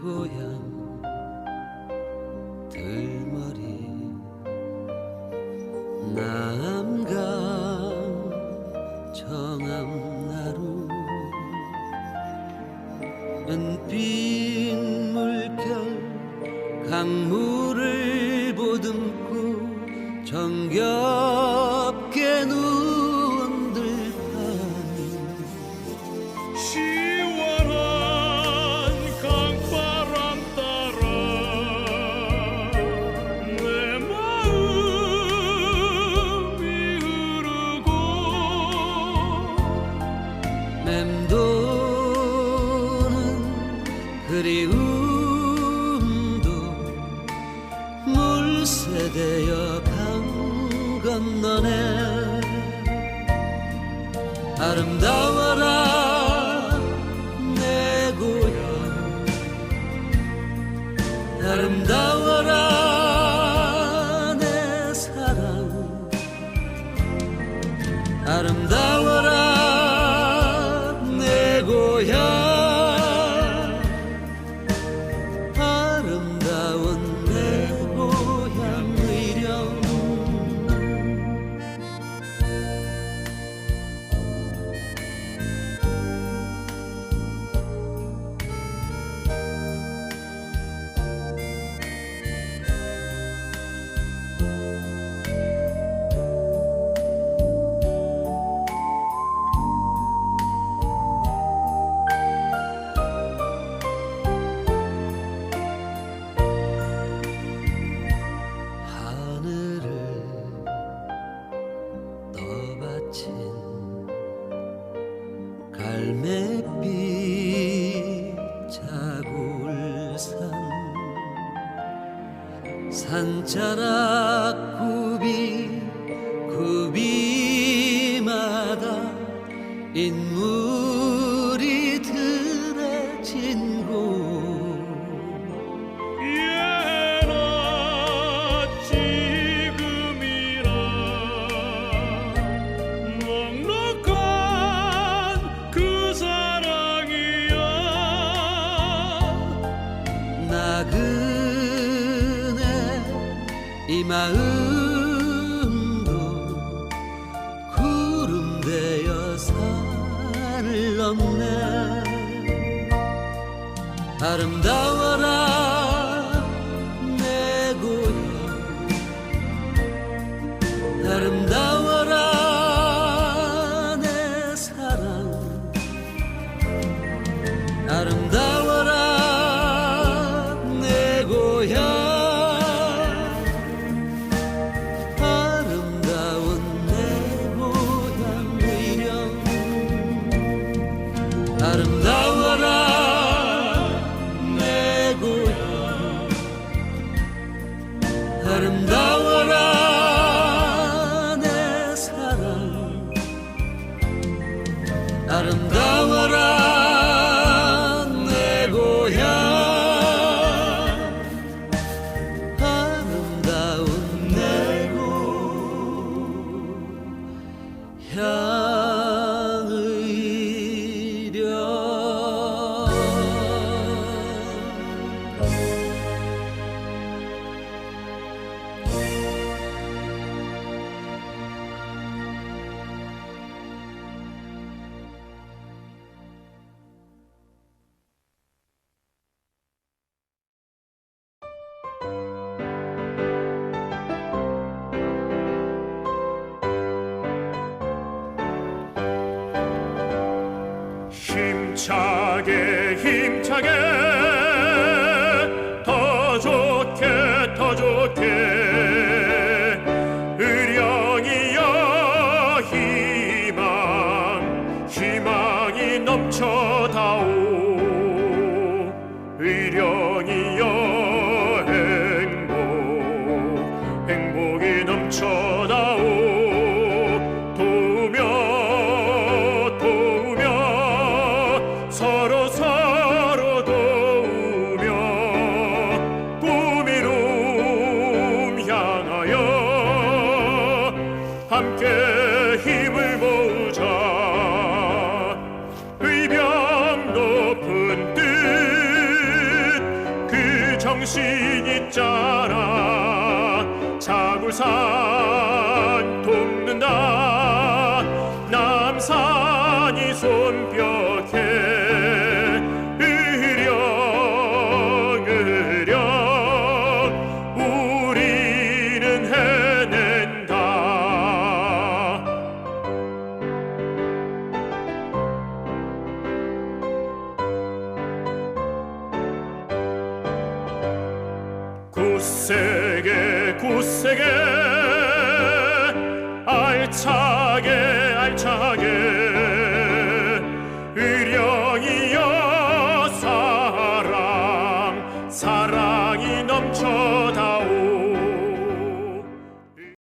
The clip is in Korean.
고향 들머리. 남강 정암나루. 은빛 물결 강물을 보듬고 정겨 되어 간 건너네. 아름다운 갈매빛 자골산 산자락 굽이 굽이마다 인물 마음도 구름 되어 산을 넘네 아름다워라. 힘차게 힘차게. 당신 있잖아. 자구산 세게 굳세게 알차게 알차게.